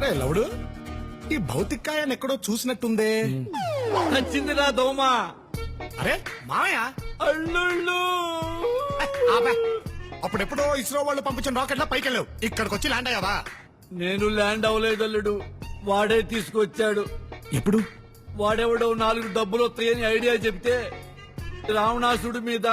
ఏంట్రా లవుడు? ఈ భౌతికాయాన్ని ఎక్కడో చూసినట్టుందే. నచ్చిందిరా దోమ. అరే మామయ్య? అల్లుళ్ళు. ఆపే. అప్పుడెప్పుడో ఇస్రో వాళ్ళు పంపించిన రాకెట్ల పైకి వెళ్ళావు ఇక్కడికి వచ్చి ల్యాండ్ అయ్యావా? నేను ల్యాండ్ అవ్వలేదు అల్లుడు. వాడే తీసుకొచ్చాడు. ఎప్పుడు? వాడెవడో నాలుగు డబ్బులు వస్తాయని ఐడియా చెప్తే రావణాసుడి మీద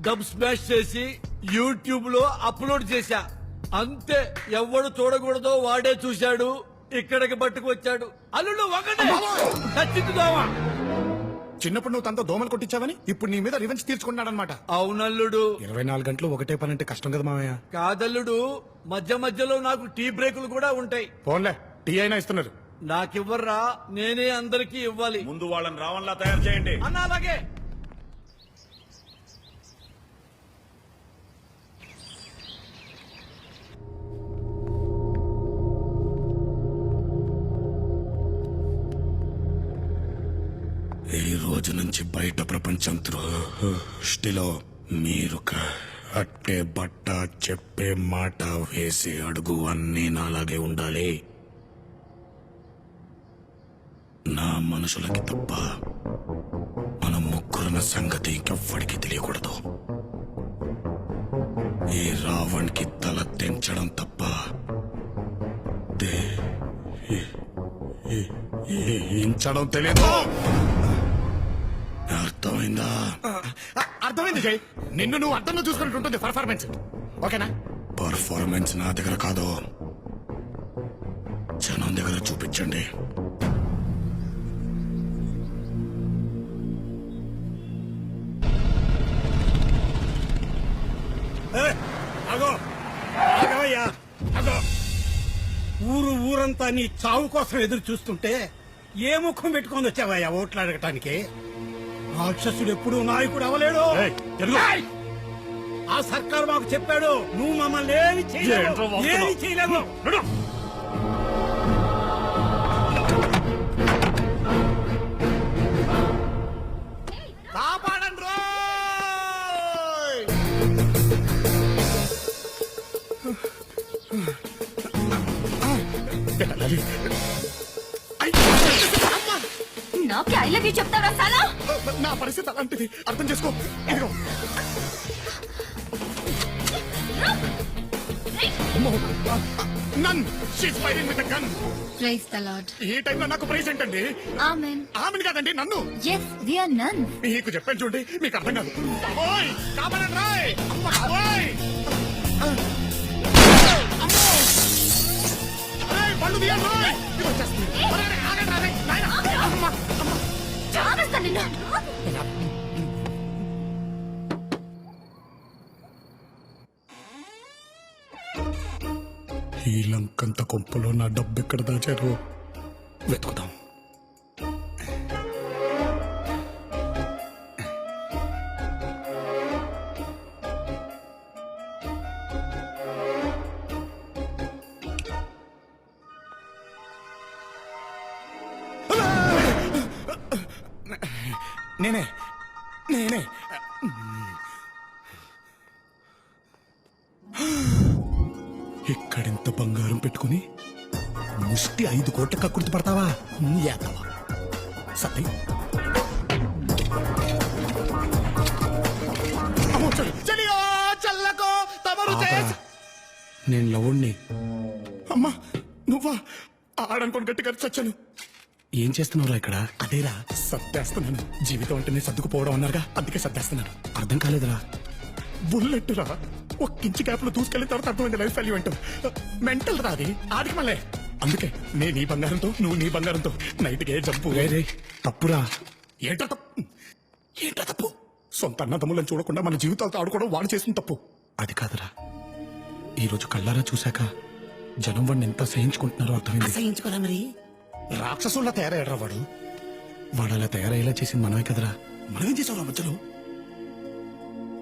డబ్ స్మాష్ చేసి యూట్యూబ్లో అప్లోడ్ చేశా. అంతే ఎవడు చూడకూడదో వాడే చూశాడు ఇక్కడికి పట్టుకొచ్చాడు. అల్లుడు దోమ. చిన్నప్పుడు నువ్వు తనతో దోమలు కొట్టించావని ఇప్పుడు నీ మీద రివెంజ్ తీర్చుకున్నాడనమాట అవునల్లుడు. ఇరవై నాలుగు గంటలు ఒకటే పని అంటే కష్టం కదా మామయ్య. కాదల్లుడు మధ్య మధ్యలో నాకు టీ బ్రేకులు కూడా ఉంటాయి. ఫోన్లే టీ అయినా ఇస్తున్నారు. నాకివ్వర్రా నేనే అందరికీ ఇవ్వాలి. ముందు వాళ్ళని రావణ్లా తయారు చేయండి. అన్న అలాగే. నుంచి బయట ప్రపంచం దృష్టిలో మీరు అట్టే బట్ట చెప్పే మాట వేసే అడుగు అన్నీ నాలాగే ఉండాలి. నా మనుషులకి తప్ప మన ముగ్గురున్న సంగతి ఇంకెవ్వడికి తెలియకూడదు. ఈ రావణ్కి తల తెంచడం తప్ప ఇంచడం తెలియదు అర్థమైందా? అర్థమైంది జై. నిన్ను నువ్వు అర్థంలో చూసుకున్నట్టు ఉంటుంది పర్ఫార్మెన్స్ ఓకేనా? పర్ఫార్మెన్స్ నా దగ్గర కాదు. జనం దగ్గర చూపించండి. అగో ఆగవయ్యా. అగో ఊరు ఊరంతా నీ చావు కోసం ఎదురు చూస్తుంటే ఏ ముఖం పెట్టుకొని వచ్చావయ్యా ఓట్లు అడగటానికి? రాక్షసుడు ఎప్పుడు నాయకుడు అవలేడు ఏయ్! ఆ సర్కారు మాకు చెప్పాడు నువ్వు మమ్మల్ని ఏమి చేయలేవు చేయలేవు! అమ్మా! నాకే ఐ లవ్ యూ చెప్తారా సాలా నా పరిస్థితి అలాంటిది. అర్థం చేసుకో. ఇదిగో. అమ్మో. Nun. She's firing with gun praise the lord ఈ టైంలో నాకు ప్రైజ్ ఏంటండి ఆమెన్ ఆమెను కాదండి నన్ను. ఎస్ వి ఆర్ నన్ మీకు చెప్పాను చూడండి మీకు అర్థం కాదు. ఓయ్ కాపాడండి రాయ్. అమ్మ, ఓయ్. అమ్మో! ఏయ్, పళ్ళు తీయండి రోయ్! ఇది వచ్చేస్తుంది. ఒరేయ్, ఒరేయ్, ఆగండి రా, రేయ్, నాయనా. అమ్మ, చావేస్తా నిన్ను. ఈ లంకంత కొంపలో నా డబ్బు ఎక్కడ దాచారు వెతుకుదాం. నేనే నేనే. ఇక్కడింత బంగారం పెట్టుకుని ముష్టి ఐదు కోట్ల కక్కుర్తి పడతావా? ఏతావా సత్య నేను లవుణ్ణి. అమ్మా నువ్వా? ఆడనుకోని గట్టిగా చచ్చాను. ఏం చేస్తున్నావురా ఇక్కడ? అదేరా సర్దేస్తున్నాను. జీవితం అంటేనే సర్దుకుపోవడం అన్నారుగా అందుకే సర్దేస్తున్నాను. అర్థం కాలేదురా. బుల్లెట్ రా ఒక్కించి గ్యాప్లో దూసుకెళ్ళిన తర్వాత అర్థమైంది లైఫ్ వాల్యూ అంటూ మెంటల్ రా అది ఆడికి మళ్ళీ. అందుకే నేను నీ బంగారంతో నువ్వు నీ బంగారంతో నైట్కే జంపు వేరే తప్పురా. ఏంటో తప్పు? ఏంటో తప్పు? సొంత అన్నదమ్ములను చూడకుండా మన జీవితాలతో ఆడుకోవడం వాడు చేసిన తప్పు. అది కాదురా. ఈరోజు కళ్ళారా చూశాక జనం వాడిని ఎంత సహించుకుంటున్నారో అర్థమైంది. సహించుకోరా మరి? రాక్షసుల్లా తయారయ్యాడు వాడు? వాడు అలా తయారయ్యేలా చేసింది మనమే కదరా. మనమేం చేసావు మధ్యలో?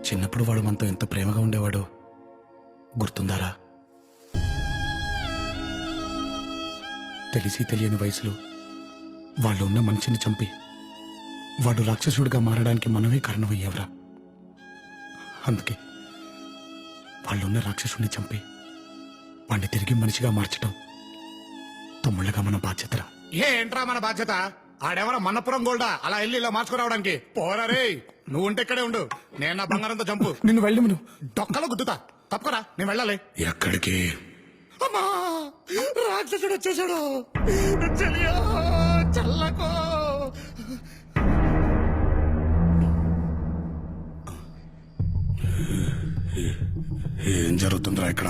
చిన్నప్పుడు వాడు మనతో ఎంత ప్రేమగా ఉండేవాడు? గుర్తుందారా? తెలిసి తెలియని వయసులో వాళ్ళు ఉన్న మనిషిని చంపి వాడు రాక్షసుడిగా మారడానికి మనమే కారణమయ్యేవరా. అందుకే వాళ్ళున్న రాక్షసుడిని చంపి వాణ్ణి తిరిగి మనిషిగా మార్చడం తమ్ముళ్ళగా మన బాధ్యతరా. ఏంట్రా మన బాధ్యత? ఆడేమన్నా మన్నపురం గోల్డా అలా వెళ్ళి ఇలా మార్చుకురావడానికి పోరా రే నువ్వు ఉంటే ఇక్కడే ఉండు. నేను నా బంగారంతో చంపు. నిన్ను వెళ్ళి నువ్వు డొక్కలో గుద్దుతా. తప్పకరా నేను వెళ్ళాలి. ఎక్కడికి? అమ్మా రాక్షసుడు వచ్చేసాడు చెలియో చల్లకో. ఏం జరుగుతుందిరా ఇక్కడ?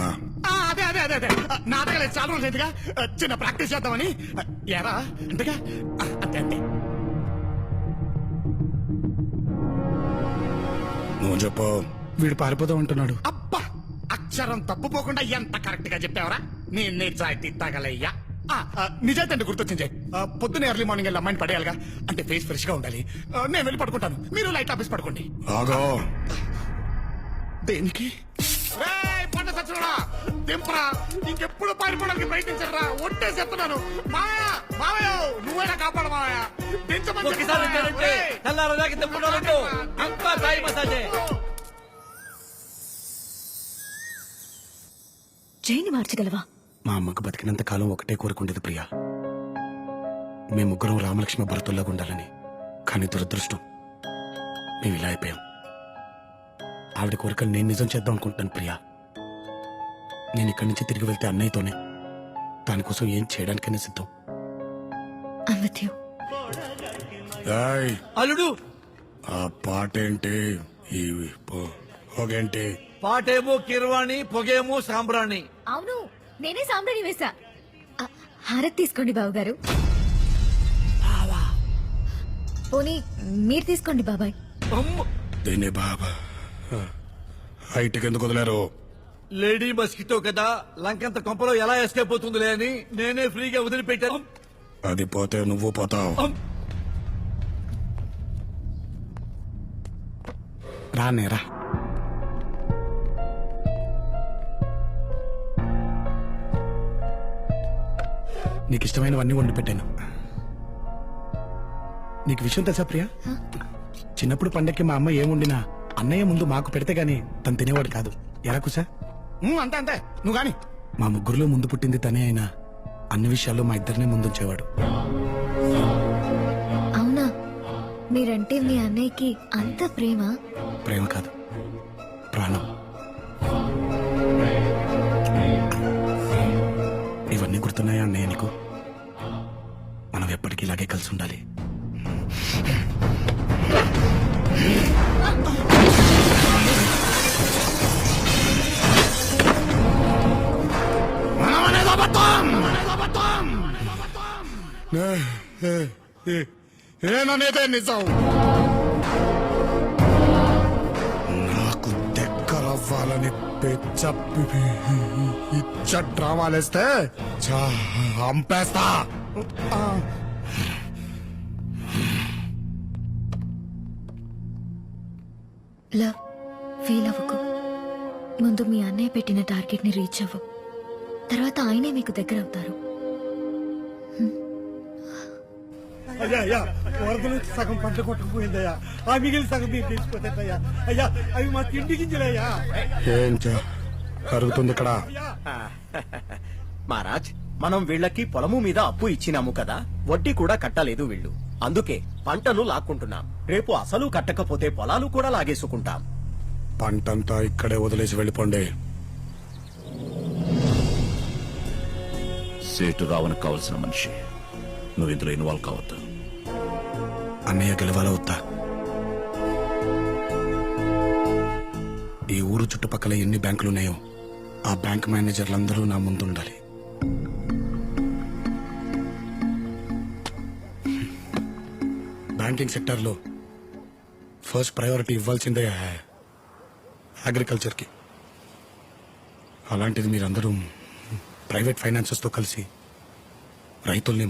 అదే అదే అదే. నాటకాలు చాలా చిన్న ప్రాక్టీస్ చేద్దామని. ఎరా అంతేగా? అంతే అంతే. నువ్వు చెప్పు. వీడు పారిపోతూ ఉంటున్నాడు అబ్బా అక్షరం తప్పుపోకుండా ఎంత కరెక్ట్గా చెప్పావరా? నీ నిజాయితీ తగలయ్యా. నిజాయితీ అంటే గుర్తొచ్చింది. పొద్దున్న ఎర్లీ మార్నింగ్ వెళ్ళి అమ్మాయిని పడేయాలిగా. అంటే ఫేస్ ఫ్రెష్గా ఉండాలి. నేను వెళ్ళి పడుకుంటాను. మీరు లైట్ ఆఫీస్ పడుకోండి. దేనికి? పంట సచ్చినోడా! దింపరా. ఇంకెప్పుడు పారిపోవడానికి ప్రయత్నించరా ఒట్టే చెప్తున్నాను. మాయా మావయ్య నువ్వైనా కాపాడు మావయ్య. జైని మార్చగలవా? మా అమ్మకు బతికినంత కాలం ఒకటే కోరుకుండేది ప్రియా. మేము ముగ్గురం రామలక్ష్మి భరతుల్లాగా ఉండాలని. కానీ దురదృష్టం మేము ఇలా అయిపోయాం. ఆవిడ కోరికలు నేను నిజం చేద్దాం అనుకుంటాను ప్రియా. నేను ఇక్కడి నుంచి తిరిగి వెళ్తే అన్నయ్యతోనే. దానికోసం ఏం చేయడానికైనా సిద్ధం. అల్లుడు! ఆ పాట ఏంటి ఈ పొగేంటి? పాటేమో కిర్వాణి పొగేమో సాంబ్రాణి. అవును నేనే సాంబ్రాణి వేశా. ఆ, హారతి తీసుకోండి బావగారు. పోనీ మీరు తీసుకోండి బాబాయ్. అమ్మ! దీన్ని బాబా. హైట్కి ఎందుకు వదిలేరు? లేడీ మస్కిటో కదా లంకంత కొంపలో ఎలా ఎస్కేప్ అవుతుందిలే అని నేనే ఫ్రీగా వదిలిపెట్టాను. అది పోతే నువ్వు పోతావు. అమ్. రానేరా నీకు ఇష్టమైనవన్నీ వండి పెట్టాను. నీకు విషయం తెలుసా ప్రియా? చిన్నప్పుడు పండక్కి మా అమ్మ ఏం వండినా అన్నయ్య ముందు మాకు పెడితే గాని తను తినేవాడు కాదు. ఎరా కుసా అంతే అంతే. నువ్వు గాని మా ముగ్గురులో ముందు పుట్టింది తనే అయినా అన్ని విషయాల్లో మా ఇద్దరినే ముందుంచేవాడు. అవునా? మీరంటే మీ అన్నయ్యకి అంత ప్రేమ? ప్రేమ కాదు. ప్రాణం. ఇవన్నీ గుర్తున్నాయా అన్నయ్య నీకు? మనం ఎప్పటికీ ఇలాగే కలిసి ఉండాలి. నేననేదే నిజం? నాకు దగ్గరవ్వాలని పెచ్చ ఇచ్చ డ్రామాలేస్తే చంపేస్తా లవ్ ఫీల్ అవ్వకు. ముందు మీ అన్నయ్య పెట్టిన టార్గెట్ని రీచ్ అవ్వు. తర్వాత ఆయనే మీకు దగ్గర అవుతారు అయ్యా అయ్యా వరద నుంచి సగం పంట కొట్టుకుపోయిందయ్యా. ఆ మిగిలిన సగం మీరు తీసుకోతేయ్యా అయ్యా అవి మా తిండి గింజలయ్యా. ఏం జరుగుతుంది ఇక్కడ. మహారాజ్ మనం వీళ్ళకి పొలము మీద అప్పు ఇచ్చినాము కదా వడ్డీ కూడా కట్టలేదు వీళ్ళు. అందుకే పంటను లాక్కుంటున్నాం. రేపు అసలు కట్టకపోతే పొలాలు కూడా లాగేసుకుంటాం. పంటంతా ఇక్కడే వదిలేసి వెళ్ళిపోండి. సేటు రావణకు కావలసిన మనిషి. నువ్వు ఇందులో ఇన్వాల్వ్ కావద్దు. అన్నయ్య గెలవాల వద్దా? ఈ ఊరు చుట్టుపక్కల ఎన్ని బ్యాంకులు ఉన్నాయో ఆ బ్యాంక్ మేనేజర్లందరూ నా ముందు ఉండాలి బ్యాంకింగ్ సెక్టార్లో ఫస్ట్ ప్రయారిటీ ఇవ్వాల్సిందే అగ్రికల్చర్కి. అలాంటిది మీరందరూ ప్రైవేట్ ఫైనాన్సెస్తో కలిసి రైతుల్ని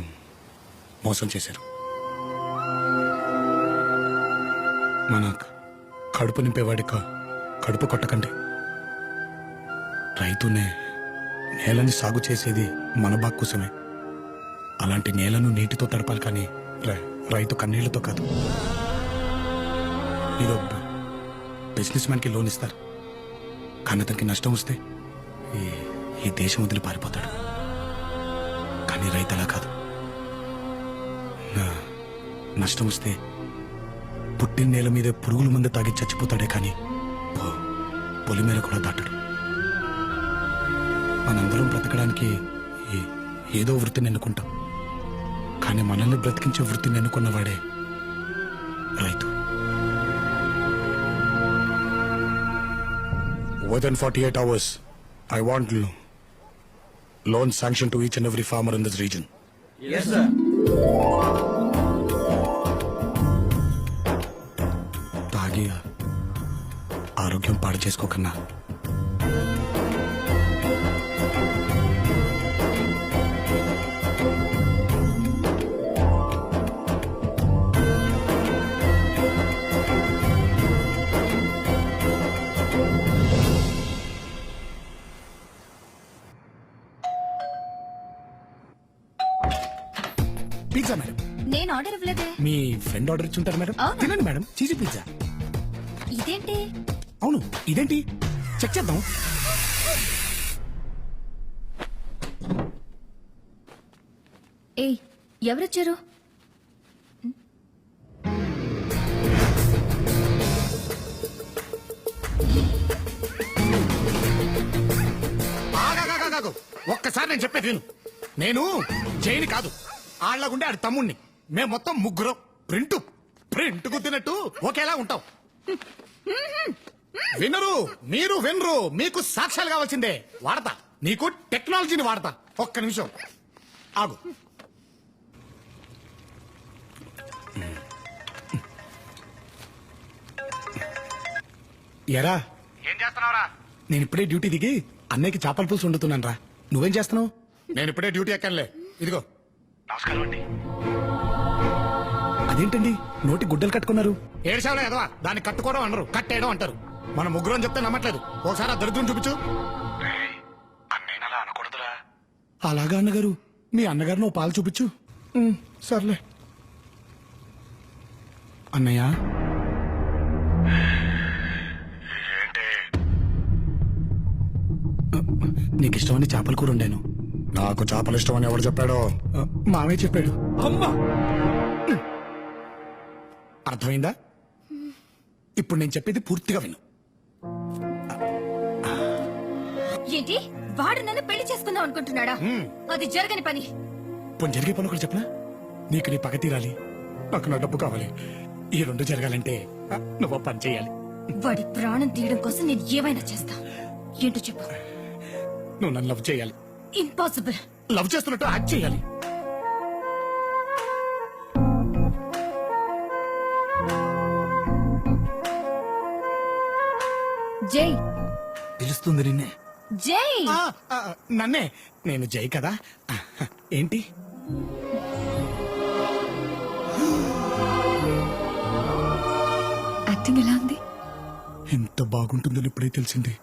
మోసం చేశారు. మన కడుపు నింపేవాడిక కడుపు కొట్టకండి. రైతునే నేలని సాగు చేసేది మన బాక్కుసమే. అలాంటి నేలను నీటితో తడపాలి కానీ రై- రైతు కన్నీళ్ళతో కాదు. మీరు బిజినెస్ మ్యాన్కి లోన్ ఇస్తారు. కానీ అతనికి నష్టం వస్తే ఈ ఈ దేశం వదిలి పారిపోతాడు. కానీ రైతు అలా కాదు. నష్టం వస్తే పుట్టిన నేల మీద పురుగుల మందు తాగి చచ్చిపోతాడే కానీ పొ- పొలి మీద కూడా దాటడు. మనందరం బ్రతకడానికి ఏ- ఏదో వృత్తిని ఎన్నుకుంటాం. కానీ మనల్ని బ్రతికించే వృత్తిని ఎన్నుకున్నవాడే రైతు. Within 48 hours, I want l- loan sanction to each and every farmer in this region. ఆరోగ్యం పాడు చేసుకోకన్నా పిజ్జా మేడం నేను ఆర్డర్ ఇవ్వలేదే. మీ ఫ్రెండ్ ఆర్డర్ ఇచ్చి ఉంటారు మేడం అవునా? తినండి మేడం చీజీ పిజ్జా ఇదేంటి? అవును ఇదేంటి? చెక్ చేద్దాం. ఏయ్ ఎవరొచ్చారు? ఆగాగాగాగాగు. ఒక్కసారి నేను చెప్పేది విను. నేను జైని కాదు. ఆళ్ళగుండే ఆడి తమ్ముణ్ణి. మేము మొత్తం ముగ్గురం ప్రింట్ ప్రింట్ గుద్దినట్టు ఒకేలా ఉంటాం. వినరు మీరు వినరు. మీకు సాక్ష్యాలు కావాల్సిందే. వాడతా. నీకు టెక్నాలజీని వాడతా. ఒక్క నిమిషం. ఆగు. ఎరా? ఏం చేస్తున్నావురా? నేను ఇప్పుడే డ్యూటీ దిగి అన్నయ్యకి చేపల పులుసు వండుతున్నాను రా నువ్వేం చేస్తున్నావు? నేను ఇప్పుడే డ్యూటీ ఎక్కనులే. ఇదిగో. నమస్కారం అండి. అదేంటండి? నోటి గుడ్డలు కట్టుకున్నారు. ఏడ్చావులే ఎదవా దాన్ని కట్టుకోవడం అనరు కట్టేయడం అంటారు. మన ముగ్గురు చెప్తే నమ్మట్లేదు. ఒకసారి ఆ దరిద్రం చూపించు. అనకూడదురా. అలాగా అన్నగారు మీ అన్నగారు నువ్వు పాలు చూపించు. ఉమ్, సర్లే. అన్నయ్య? ఏంటి? నీకు ఇష్టమని చేపల కూర ఉండాను నాకు చేపలు ఇష్టమని ఎవరు చెప్పాడో? మామే చెప్పాడు. అమ్మా! అర్థమైందా? ఇప్పుడు నేను చెప్పేది పూర్తిగా విను. ఏంటి? వాడు నన్ను పెళ్ళి చేసుకుందాం అనుకుంటున్నాడా? అది జరగని పని. పోనీ జరిగే పని ఒకటి చెప్పనా? నీకు నీ పగ తీరాలి. నాకు నా డబ్బు కావాలి. ఈ రెండు జరగాలంటే నువ్వు పని చేయాలి. వాడి ప్రాణం తీయడం కోసం నేను ఏమైనా చేస్తా? ఏంటో చెప్పు. నువ్వు నన్ను లవ్ చేయాలి. ఇంపాసిబుల్ లవ్ చేస్తున్నట్టు యాక్ట్ చేయాలి. జై. పిలుస్తుంది నిన్నే. జై! ఆ, ఆ, నన్నే. నేను జై కదా. ఏంటి? యాక్టింగ్ ఎలా ఉంది? ఎంత బాగుంటుందని ఇప్పుడే తెలిసింది.